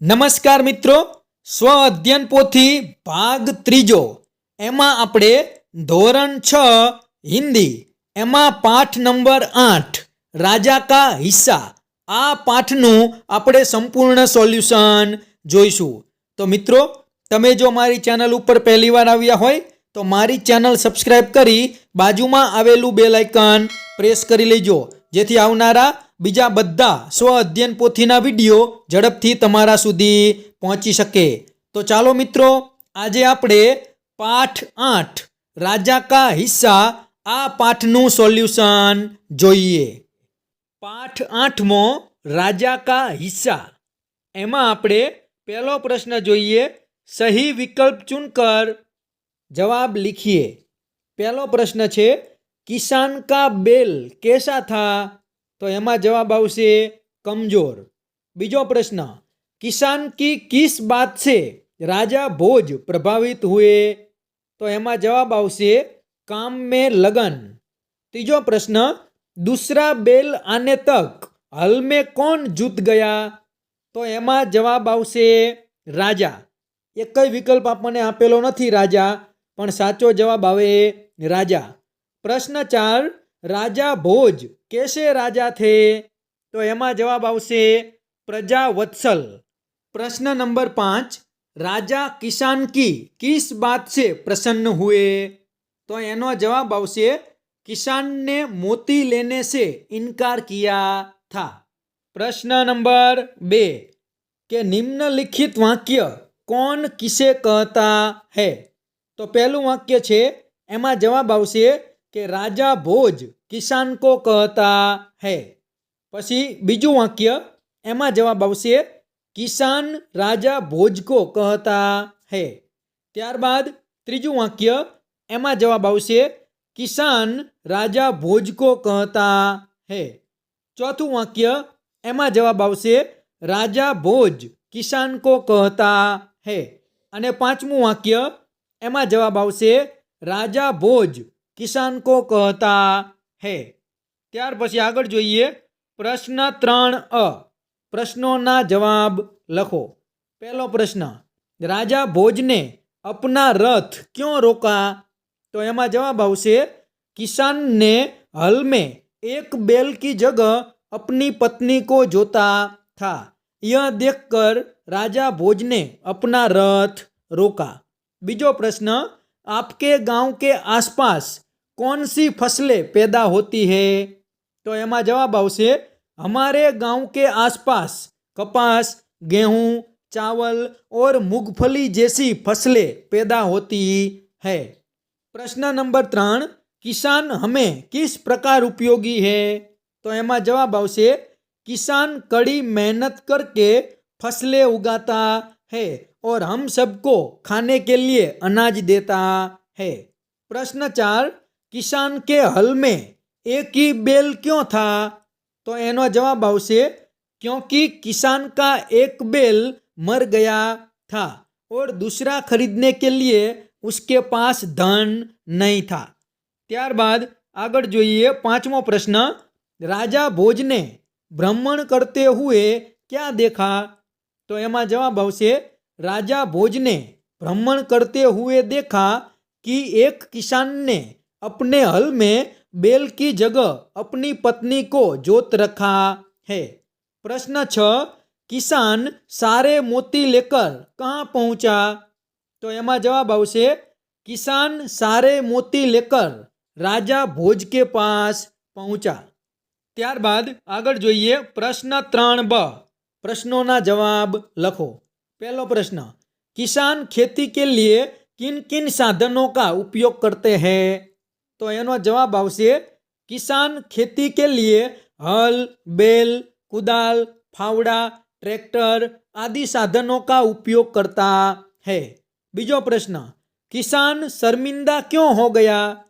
નમસ્કાર મિત્રો સ્વ અધ્યયન પોથી ભાગ ત્રીજો. એમાં આપણે ધોરણ છ હિન્દી, એમાં પાઠ નંબર આઠ, રાજા કા હિસ્સા. આ પાઠનું આપણે સંપૂર્ણ સોલ્યુશન જોઈશું. તો મિત્રો, તમે જો મારી ચેનલ ઉપર પહેલીવાર આવ્યા હોય, તો મારી ચેનલ સબસ્ક્રાઈબ કરી બાજુમાં આવેલું બેલ આઇકન પ્રેસ કરી લેજો. જેથી આવનારા બીજા બધા સ્વ અધ્યયન પોથીના વીડિયો ઝડપથી તમારા સુધી પહોંચી શકે. તો ચાલો મિત્રો, આજે આપણે પાઠ આઠ, રાજા કા હિસ્સા, આ પાઠનું સોલ્યુશન જોઈએ. પાઠ આઠમો, રાજા કા હિસ્સા. એમાં આપણે પહેલો પ્રશ્ન જોઈએ, સહી વિકલ્પ ચૂનકર જવાબ લીખીએ. પહેલો પ્રશ્ન છે કિસાન કા બેલ કેસા થા? તો એમાં જવાબ આવશે કમજોર. બીજો પ્રશ્ન, કિસાન કી કિસ બાત છે રાજા ભોજ પ્રભાવિત હુએ? તો એમાં જવાબ આવશે કામ મેં લગન. ત્રીજો પ્રશ્ન, દૂસરા બેલ આને તક હલ મેં કોણ જૂત ગયા? તો એમાં જવાબ આવશે રાજા. એ કઈ વિકલ્પ આપણને આપેલો નથી રાજા, પણ સાચો જવાબ આવે રાજા. પ્રશ્ન ચાર, રાજા ભોજ કેસે રાજા થે? તો એમાં જવાબ આવશે પ્રજા વત્સલ પ્રશ્ન નંબર પાંચ, રાજા કિસાન કી કિસ બાત છે પ્રસન્ન હુએ? તો એનો જવાબ આવશે કિસાનને મોતી લેને સે ઇનકાર કિયા થા. પ્રશ્ન નંબર બે, કે નિમ્નલિખિત વાક્ય કોણ કિસે કહતા હૈ? તો પહેલું વાક્ય છે, એમાં જવાબ આવશે કે રાજા ભોજ કિસાન કો કહતા હૈ. પછી બીજું વાક્ય એમાં જવાબ આવશે, કિસાન રાજા ભોજ કો કહતા હૈ. ત્યારબાદ ત્રીજું વાક્ય એમાં જવાબ આવશે, કિસાન રાજા ભોજ કો કહતા હૈ. ચોથું વાક્ય એમાં જવાબ આવશે, રાજા ભોજ કિસાન કો કહતા હૈ. અને પાંચમું વાક્ય એમાં જવાબ આવશે, રાજા ભોજ किसान को कहता है। त्यार पी आग जो प्रश्न त्राण अ प्रश्नों जवाब लखो पहलो प्रश्न राजा भोज ने अपना रथ क्यों रोका तो यम जवाब किसान ने हल में एक बैल की जगह अपनी पत्नी को जोता था यह देखकर राजा भोज ने अपना रथ रोका बीजो प्रश्न आपके गाँव के आसपास कौन सी फ़सलें पैदा होती है? तो एम जवाब हमारे गाँव के आसपास कपास, गेहूँ, चावल और मूंगफली जैसी फ़सलें पैदा होती है। प्रश्न नंबर त्राण, किसान हमें किस प्रकार उपयोगी है? तो एम जवाब આવશે किसान कड़ी मेहनत करके फ़सलें उगाता है और हम सबको खाने के लिए अनाज देता है। प्रश्न चार किसान के हल में एक ही बैल क्यों था तो એનો જવાબ આવશે क्योंकि किसान का एक बैल मर गया था और दूसरा खरीदने के लिए उसके पास धन नहीं था ત્યારબાદ આગળ જોઈએ પાંચમો પ્રશ્ન રાજા ભોજને ભ્રમણ કરતે હુએ ક્યાં દેખા તો એમાં જવાબ આવશે राजा भोज ने भ्रमण करते हुए देखा कि एक किसान ने अपने हल में बैल की जगह अपनी पत्नी को जोत रखा है प्रश्न छ किसान सारे मोती लेकर कहाँ पहुंचा तो એમાં જવાબ આવશે किसान सारे मोती लेकर राजा भोज के पास पहुंचा ત્યારબાદ આગળ જોઈએ પ્રશ્ન ત્રણ બ પ્રશ્નોના જવાબ લખો पहला प्रश्न किसान खेती के लिए किन किन साधनों का उपयोग करते हैं तो यह जवाब किसान खेती के लिए हल, बेल, कुदाल, फावड़ा, ट्रेक्टर आदि साधनों का उपयोग करता है। बीजो प्रश्न, किसान शर्मिंदा क्यों हो गया?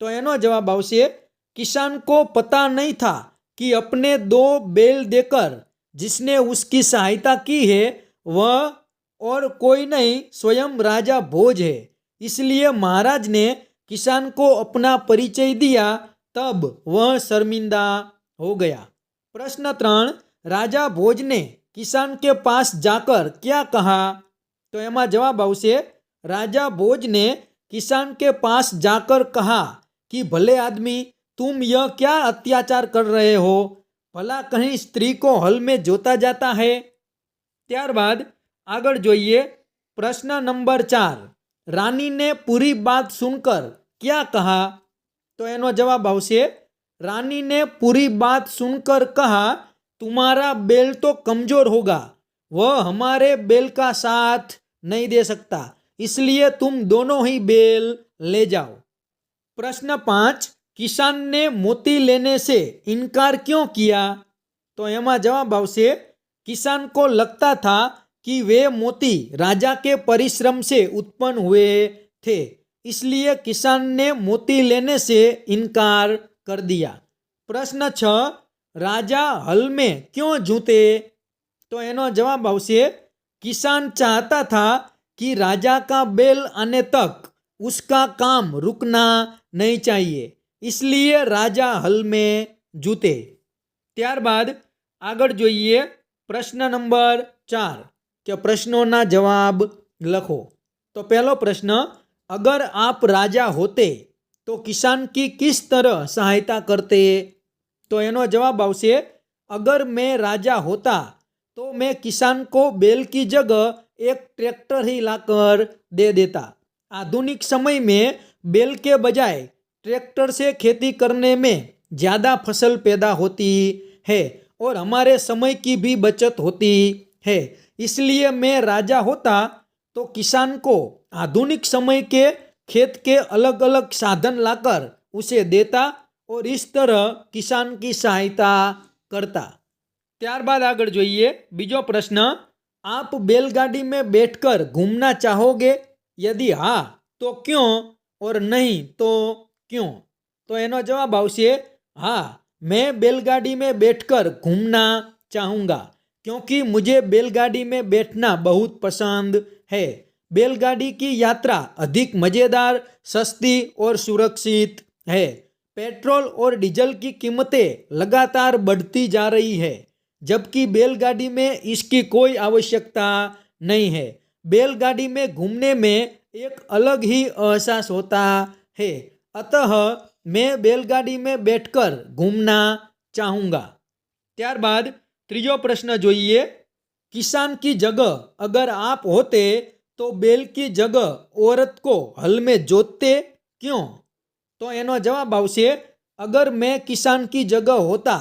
तो यह जवाब किसान को पता नहीं था कि अपने दो बेल देकर जिसने उसकी सहायता की है, वह और कोई नहीं, स्वयं राजा भोज है। इसलिए महाराज ने किसान को अपना परिचय दिया तब वह शर्मिंदा हो गया प्रश्न त्रण राजा भोज ने કિસાન કે પાસ જાકર ક્યાં કહા તો એમાં જવાબ આવશે राजा भोज ने किसान के पास जाकर कहा कि भले आदमी तुम यह क्या अत्याचार कर रहे हो भला कहीं स्त्री को हल में जोता जाता है ત્યારબાદ આગળ જોઈએ પ્રશ્ન નંબર ચાર રાનીને પૂરી બાત સુનકર ક્યાં કહા તો એનો જવાબ આવશે રાની પૂરી बात सुनकर कहा तुम्हारा बेल तो कमजोर होगा वह हमारे बेल का साथ नहीं दे सकता इसलिए तुम दोनों ही बेल ले जाओ प्रश्न पाँच किसान ने मोती लेने से इनकार क्यों किया तो એમાં જવાબ આવશે किसान को लगता था कि वे मोती राजा के परिश्रम से उत्पन्न हुए थे इसलिए किसान ने मोती लेने से इनकार कर दिया प्रश्न छ राजा हल में क्यों जूते तो એનો જવાબ આવશે किसान चाहता था कि राजा का बेल आने तक उसका काम रुकना नहीं चाहिए इसलिए राजा हल में जूते ત્યારબાદ આગળ જોઈએ પ્રશ્ન નંબર ચાર કે પ્રશ્નોના જવાબ લખો તો પહેલો પ્રશ્ન અગર આપ રાજા હોતે તો કિસાન કી કિસ તરહ સહાયતા કરતે તો એનો જવાબ આવશે અગર મેં રાજા હોતા तो मैं किसान को बैल की जगह एक ट्रैक्टर ही लाकर दे देता आधुनिक समय में बैल के बजाय ट्रैक्टर से खेती करने में ज़्यादा फसल पैदा होती है और हमारे समय की भी बचत होती है इसलिए मैं राजा होता तो किसान को आधुनिक समय के खेत के अलग अलग साधन लाकर उसे देता और इस तरह किसान की सहायता करता ત્યારબાદ આગળ જોઈએ બીજો પ્રશ્ન આપ बैलगाड़ी में बैठकर घूमना चाहोगे यदि हाँ तो क्यों और नहीं तो क्यों तो એનો જવાબ આવશે हाँ मैं बैलगाड़ी में बैठकर घूमना चाहूँगा क्योंकि मुझे बैलगाड़ी में बैठना बहुत पसंद है। बैलगाड़ी की यात्रा अधिक मज़ेदार, सस्ती और सुरक्षित है। पेट्रोल और डीजल की कीमतें लगातार बढ़ती जा रही है, जबकि बैलगाड़ी में इसकी कोई आवश्यकता नहीं है। बैलगाड़ी में घूमने में एक अलग ही एहसास होता है। अतः मैं बैलगाड़ी में बैठकर घूमना चाहूँगा। त्यारबाद ત્રીજો પ્રશ્ન જોઈએ किसान की जगह अगर आप होते तो बैल की जगह औरत को हल में जोतते क्यों तो એનો જવાબ આવશે अगर मैं किसान की जगह होता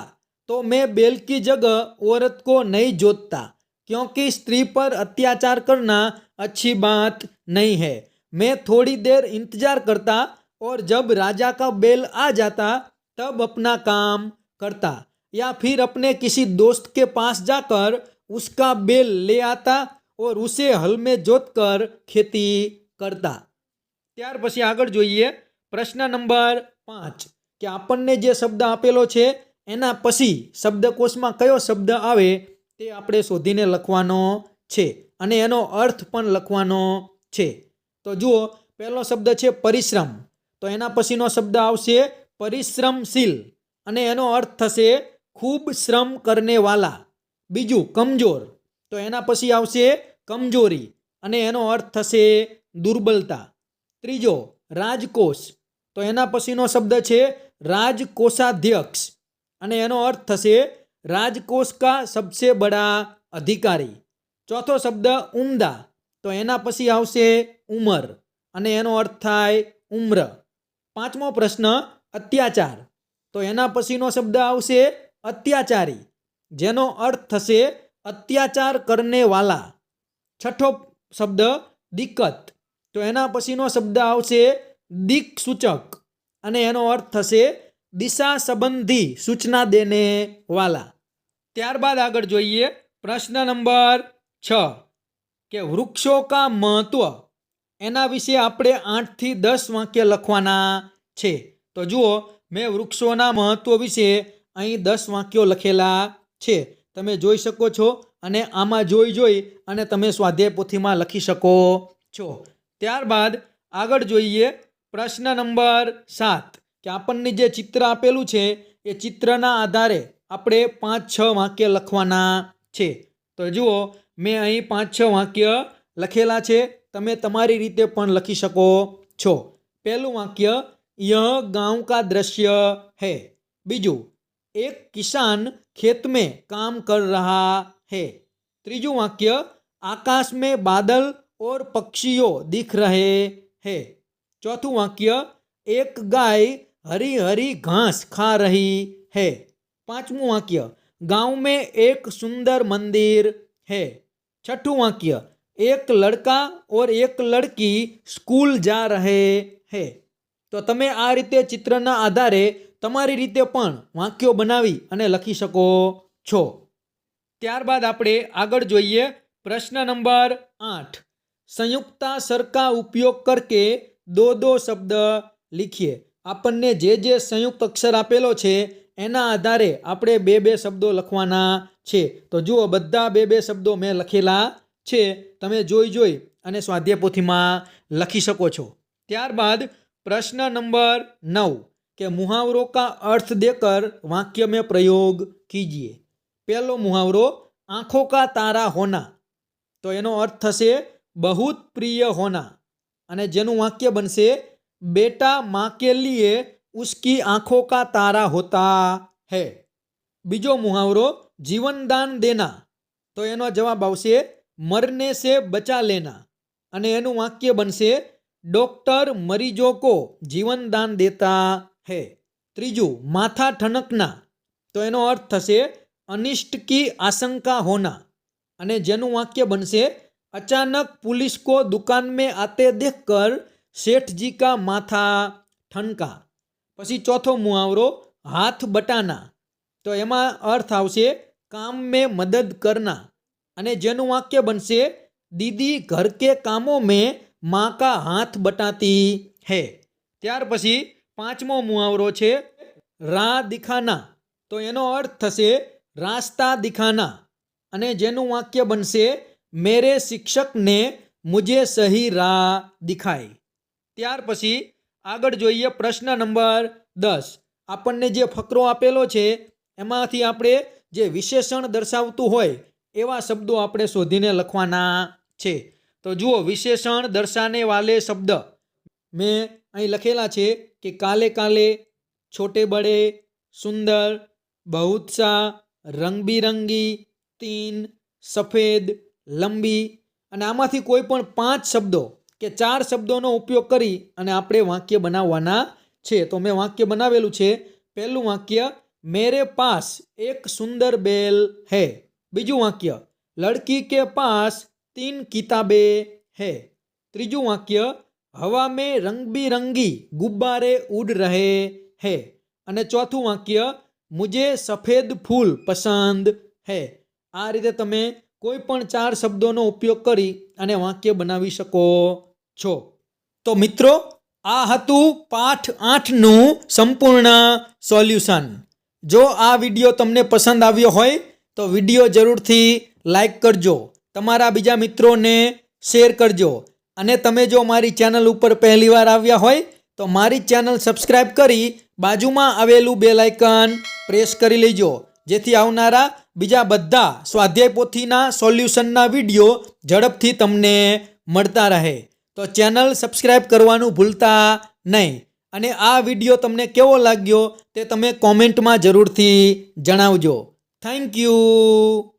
तो मैं बैल की जगह औरत को नहीं जोतता क्योंकि स्त्री पर अत्याचार करना अच्छी बात नहीं है मैं थोड़ी देर इंतजार करता और जब राजा का बैल आ जाता तब अपना काम करता या फिर अपने किसी दोस्त के पास जाकर उसका बैल ले आता और उसे हल में जोत कर खेती करता ત્યાર પછી આગળ જોઈએ પ્રશ્ન નંબર પાંચ કે આપણને જે શબ્દ આપેલો છે એના પછી શબ્દકોશમાં કયો શબ્દ આવે તે આપણે શોધીને લખવાનો છે અને એનો અર્થ પણ લખવાનો છે તો જુઓ પહેલો શબ્દ છે પરિશ્રમ તો એના પછીનો શબ્દ આવશે પરિશ્રમશીલ અને એનો અર્થ થશે ખૂબ શ્રમ કરને વાલા બીજું કમજોર, તો એના પછી આવશે કમજોરી અને એનો અર્થ થશે દુર્બલતા. ત્રીજો, રાજકોષ, તો એના પછીનો શબ્દ છે રાજકોષાધ્યક્ષ અને એનો અર્થ થશે રાજકોષ કા સબસે બડા અધિકારી. ચોથો શબ્દ ઉમદા, તો એના પછી આવશે ઉંમર અને એનો અર્થ થાય ઉમ્ર. પાંચમો પ્રશ્ન અત્યાચાર, તો એના પછીનો શબ્દ આવશે અત્યાચારી, જેનો અર્થ થશે અત્યાચાર કરને વાલા છઠ્ઠો શબ્દ, દિક્કત. તો એના પછીનો શબ્દ આવશે દિક સૂચક અને એનો અર્થ થશે દિશા સંબંધી સૂચના દેને વાલા ત્યારબાદ આગળ જોઈએ પ્રશ્ન નંબર છ, કે વૃક્ષો કા મહત્વ? એના વિશે આપણે આઠથી દસ વાક્ય લખવાના છે. તો જુઓ, મેં વૃક્ષોના મહત્વ વિશે અહીં દસ વાક્યો લખેલા છે. તમે જોઈ શકો છો અને આમાં જોઈ જોઈ અને તમે સ્વાધ્યાય પોથીમાં લખી શકો છો. ત્યારબાદ આગળ જોઈએ પ્રશ્ન નંબર સાત, કે આપણને જે ચિત્ર આપેલું છે, એ ચિત્રના આધારે આપણે પાંચ, છ વાક્ય લખવાના છે. તો જુઓ, મેં અહીં પાંચ, છ વાક્ય લખેલા છે. તમે તમારી રીતે પણ લખી શકો છો. પહેલું વાક્ય યહ ગાંવ કા દ્રશ્ય હે. બીજું એક કિસાન ખેત में काम कर रहा है ત્રીજું વાક્ય आकाश में बादल और पक्षियों दिख रहे हैं चौथું वाक्य एक गाय हरी हरी घास खा रही है पांचवं वाक्य गांव में एक सुंदर मंदिर है छठुं वाक्य एक लड़का और एक लड़की स्कूल जा रहे हैं તો તમે આ રીતે ચિત્રના આધારે તમારી રીતે પણ વાક્યો બનાવી અને લખી શકો છો. ત્યારબાદ આપણે આગળ જોઈએ પ્રશ્ન નંબર આઠ. સંયુક્તા સરખા ઉપયોગ કરકે દો દો શબ્દ લીખીએ. આપણને જે જે સંયુક્ત અક્ષર આપેલો છે, એના આધારે આપણે બે બે શબ્દો લખવાના છે. તો જુઓ, બધા બે બે શબ્દો મેં લખેલા છે. તમે જોઈ જોઈ અને સ્વાધ્યાય પોથીમાં લખી શકો છો. ત્યારબાદ પ્રશ્ન નંબર નવ. કે मुहावरों का अर्थ देकर वाक्य में प्रयोग कीजिए પહેલો મુહાવરો આંખો કા તારા હોના તો એનો અર્થ થશે બહુત પ્રિય હોના અને જેનું વાક્ય બનશે બેટા માँ કે લીએ ઉસકી આંખો કા તારા હોતા હૈ બીજો મુહાવરો જીવનદાન દેના તો એનો જવાબ આવશે મરને સે બચા લેના અને એનું વાક્ય બનશે डॉक्टर मरीजों को जीवन दान देता है ત્રીજું માથા ઠનકના તો એનો અર્થ થશે અનિષ્ટ કી આશંકા હોના અને જેનું વાક્ય બનશે અચાનક પુલિસ કો દુકાન में आते देखकर શેઠ જી કા માથા ઠનકા પછી ચોથો મુહાવરો હાથ બટાના તો એમાં અર્થ આવશે કામ में મદદ કરના અને જેનું વાક્ય બનશે દીદી ઘર કે કામો में माँ का हाथ बटाती है ત્યાર પછી પાંચમો મુહાવરો છે રા દિખાના તો એનો અર્થ થશે રાસ્તા દિખાના અને જેનું વાક્ય બનશે, મેરે શિક્ષકને મુજે સહી રા દિખાઈ ત્યાર પછી આગળ જોઈએ પ્રશ્ન નંબર દસ. આપણને જે ફકરો આપેલો છે, એમાંથી આપણે જે વિશેષણ દર્શાવતું હોય, એવા શબ્દો આપણે શોધીને લખવાના છે. તો જુઓ, વિશેષણ દર્શાને વાલે શબ્દ. મેં અહીં લખેલા છે કે કાલે કાલે છોટે બડે સુંદર બહુત્સા રંગબિરંગી, તીન, સફેદ, લંબી અને આમાંથી કોઈ પણ પાંચ શબ્દો કે ચાર શબ્દોનો ઉપયોગ કરી અને આપણે વાક્ય બનાવવાના છે. તો મેં વાક્ય બનાવેલું છે. પહેલું વાક્ય, મેરે પાસ એક સુંદર બેલ હે. બીજું વાક્ય, લડકી કે પાસ તીન કિતાબે હે. ત્રીજું વાક્ય હવા મેં રંગબિરંગી ગુબ્બારે ઉડ રહે હે. અને ચોથું વાક્ય, મુજે સફેદ ફૂલ પસંદ હે. આ રીતે તમે કોઈ પણ ચાર શબ્દોનો ઉપયોગ કરી અને વાક્ય બનાવી શકો છો. તો મિત્રો, આ હતું પાઠ આઠનું સંપૂર્ણ સોલ્યુશન. જો આ વીડિયો તમને પસંદ આવ્યો હોય, તો વીડિયો જરૂરથી લાઈક કરજો. તમારા બીજા મિત્રોને શેર કરજો. અને તમે જો મારી ચેનલ ઉપર પહેલીવાર આવ્યા હોય, તો મારી ચેનલ સબસ્ક્રાઈબ કરી બાજુમાં આવેલું બે લાઇકન પ્રેસ કરી લેજો. જેથી આવનારા બીજા બધા સ્વાધ્યાય પોથીના સોલ્યુશનના વીડિયો ઝડપથી તમને મળતા રહે. તો ચેનલ સબસ્ક્રાઈબ કરવાનું ભૂલતા નહીં. અને આ વીડિયો તમને કેવો લાગ્યો તે તમે કોમેન્ટમાં જરૂરથી જણાવજો. Thank you.